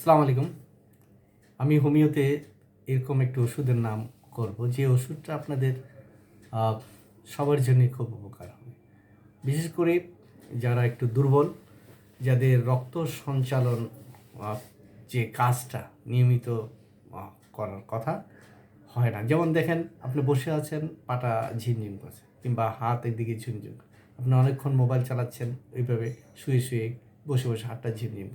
সালাম আলাইকুম। আমি হোমিওতে এরকম একটি ওষুধের নাম করব, যে ওষুধটা আপনাদের সবার জন্যই খুব উপকার হবে। বিশেষ করে যারা একটু দুর্বল, যাদের রক্ত সঞ্চালন যে কাজটা নিয়মিত করার কথা হয় না। যেমন দেখেন, আপনি বসে আছেন, পাটা ঝিনঝিন করছে, কিংবা হাত একদিকে ঝিনঝিন। আপনি অনেকক্ষণ মোবাইল চালাচ্ছেন, ওইভাবে শুয়ে শুয়ে বসে বসে হাতটা ঝিমঝিম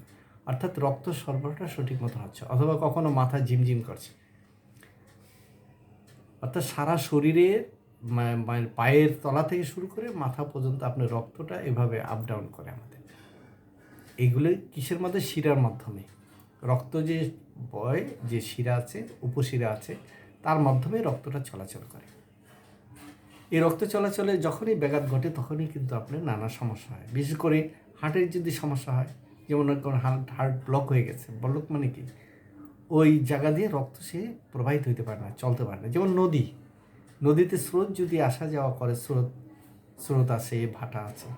অর্থাৎ রক্ত সরবরাহটা সঠিক মতো হচ্ছে, অথবা কখনো মাথা ঝিমঝিম করছে। অর্থাৎ সারা শরীরে মা- মা- পায়ের তলা থেকে শুরু করে মাথা পর্যন্ত আপনার রক্তটা এভাবে আপ ডাউন করে আমাদের। এইগুলো কিসের মাধ্যমে শিরার মাধ্যমে। রক্ত যে বয়, যে শিরা আছে, উপশিরা আছে, তার মাধ্যমে রক্তটা চলাচল করে। এই রক্ত চলাচলে যখনই ব্যাঘাত ঘটে, তখনই কিন্তু আপনার নানা সমস্যা হয়। বিশেষ করে হার্টের যদি সমস্যা হয় যেমন কোনো হার্ট হার্ট ব্লক হয়ে গেছে। ব্লক মানে কি? ওই জায়গা দিয়ে রক্ত সে প্রবাহিত হইতে পারে না, চলতে পারে না। যেমন নদী। নদীতে স্রোত যদি আসা যাওয়া করে, স্রোত স্রোত আছে, ভাটা আছে,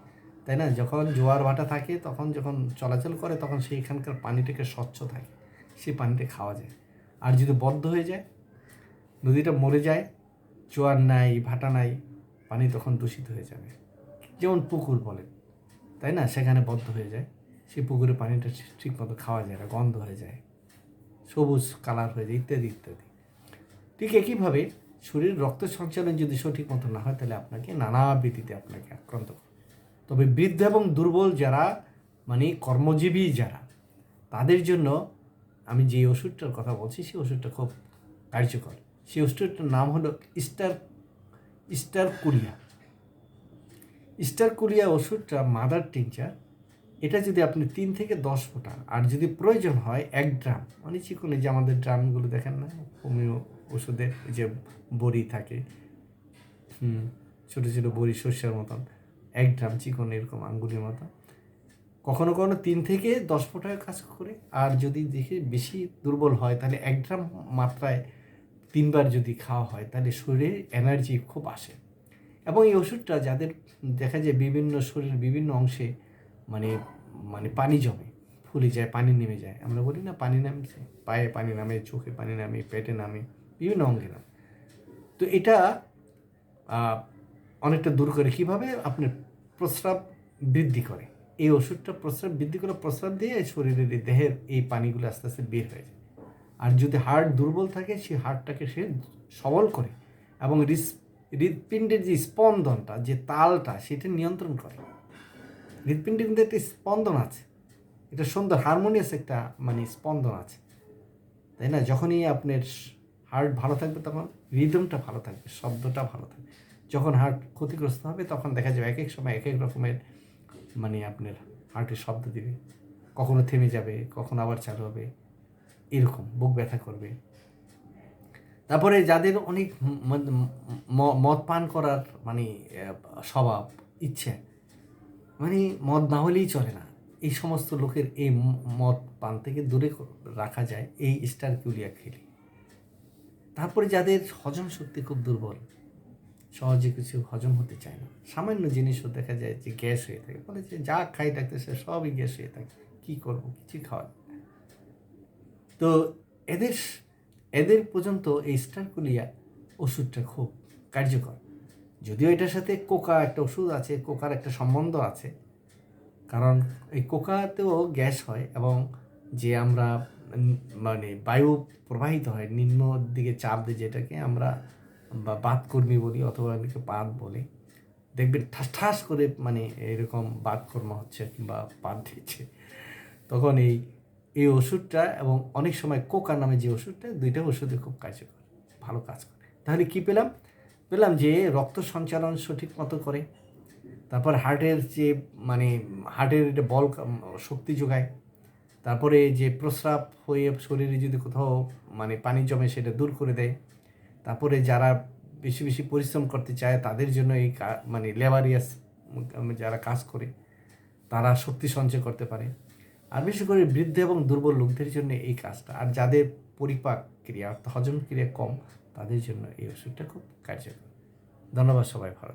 তাই না? যখন জোয়ার ভাটা থাকে, তখন যখন চলাচল করে, তখন সেইখানকার পানিটাকে স্বচ্ছ থাকে। সেই পানিটা খাওয়া যায়। আর যদি বদ্ধ হয়ে যায়, নদীটা মরে যায়, জোয়ার নাই, ভাটা নাই, পানি তখন দূষিত হয়ে যাবে। যেমন পুকুর বলে তাই না? সেখানে বদ্ধ হয়ে যায়। সেই পুকুরে পানিটা ঠিক মতো খাওয়া যায় না, গন্ধ হয়ে যায়। সবুজ কালার হয়ে যায়, ইত্যাদি ইত্যাদি। ঠিক একইভাবে শরীর রক্ত সঞ্চালন যদি সঠিক মতো না হয়, তাহলে আপনাকে নানা ব্যতীতে আপনাকে আক্রান্ত করে তবে বৃদ্ধ এবং দুর্বল যারা মানে কর্মজীবী যারা, তাদের জন্য আমি যে ওষুধটার কথা বলছি, সেই ওষুধটা খুব কার্যকর। সেই ওষুধটার নাম হলো স্টার স্টার কুরিয়া। স্টার কুরিয়া ওষুধটা মাদার টিংচার এটা যদি আপনি তিন থেকে দশ ফোঁটা, আর যদি প্রয়োজন হয় এক ড্রাম মানে চিকনে যে আমাদের ড্রামগুলো দেখেন না, হোমিও ওষুধের যে বড়ি থাকে, হুম, ছোটো ছোটো বড়ি শস্যের মতন, এক ড্রাম চিকন এরকম আঙ্গুলের মতো, কখনো কখনো তিন থেকে দশ ফোঁটায় কাজ করে, আর যদি দেখে বেশি দুর্বল হয়, তাহলে এক ড্রাম মাত্রায় তিনবার যদি খাওয়া হয়, তাহলে শরীরে এনার্জি খুব আসে। এবং এই ওষুধটা যাদের দেখা যায় বিভিন্ন শরীরের বিভিন্ন অংশে মানে মানে পানি জমে, ফুলে যায়, পানি নেমে যায়। আমরা বলি, না, পানি নামছে। পায়ে পানি নামে, চোখে পানি নামে, পেটে নামে, বিভিন্ন অঙ্গে নামে। তো এটা অনেকটা দূর করে কীভাবে আপনার প্রস্রাব বৃদ্ধি করে? এই ওষুধটা প্রস্রাব বৃদ্ধি করে প্রস্রাব দিয়ে শরীরের এই দেহের এই পানিগুলো আস্তে আস্তে বের হয়ে যায়। আর যদি হার্ট দুর্বল থাকে, সেই হার্টটাকে সে সবল করে এবং হৃৎপিণ্ডের যে স্পন্দনটা, যে তালটা, সেটা নিয়ন্ত্রণ করে। হৃৎপিণ্ডের কিন্তু একটা স্পন্দন আছে। এটা সুন্দর হারমোনিয়াস একটা মানে স্পন্দন আছে। তাই না? যখনই আপনার হার্ট ভালো থাকবে তখন রিদমটা ভালো থাকবে, শব্দটা ভালো থাকবে। যখন হার্ট ক্ষতিগ্রস্ত হবে তখন দেখা যাবে এক এক সময় এক এক রকমের মানে আপনার হার্টের শব্দ দিবে। কখনো থেমে যাবে, কখনো আবার চালু হবে। এরকম, বুক ব্যথা করবে। তারপরে যাদের অনেক মদ পান করার মানে স্বভাব, ইচ্ছে মানে মদ না হলেই চলে না। এই সমস্ত লোকের এই মদ পান থেকে দূরে রাখা যায় এই স্টার কিউলিয়া খেলে। তারপরে যাদের হজম শক্তি খুব দুর্বল, সহজে কিছু হজম হতে চায় না। সামান্য জিনিসও দেখা যায় যে গ্যাস হয়ে থাকে। বলে যে যা খাই ডাক্তার সে সবই গ্যাস হয়ে থাকে। কী করব? কিছু খাওয়া তো এদের এদের পর্যন্ত এই স্টারকুলিয়া ওষুধটা খুব কার্যকর। যদিও এটার সাথে কোকা একটা ওষুধ আছে, কোকার একটা সম্বন্ধ আছে, কারণ এই কোকাতেও গ্যাস হয় এবং যে আমরা মানে বায়ু প্রবাহিত হয়, নিম্ন দিকে চাপ দিয়ে যেটাকে আমরা বা বাতকর্মী বলি অথবা অনেকে পাত বলে, দেখবেন ঠাস ঠাস করে মানে এরকম বাতকর্ম হচ্ছে কিংবা পাত দিচ্ছে। তখন এই এই ওষুধটা এবং অনেক সময় কোকা নামে যে ওষুধটা দুইটা ওষুধে খুব কার্যকর, ভালো কাজ করে। তাহলে কী পেলাম? পেলাম যে রক্ত সঞ্চালন সঠিক মতো করে। তারপর হার্টের যে মানে হার্টের এটা বল শক্তি যোগায়। তারপরে যে প্রস্রাব হয়ে শরীরে যদি কোথাও মানে পানি জমে সেটা দূর করে দেয়। তারপরে যারা বেশি বেশি পরিশ্রম করতে চায় তাদের জন্য এই মানে লেবারিয়াস যারা কাজ করে, তারা শক্তি সঞ্চয় করতে পারে। আর বিশেষ করে বৃদ্ধ এবং দুর্বল লোকদের জন্য এই কাজটা। আর যাদের পরিপাক ক্রিয়া অর্থাৎ হজম ক্রিয়া কম, তাদের জন্য এই ওষুধটা খুব কার্যকর। ধন্যবাদ সবাই, ভালো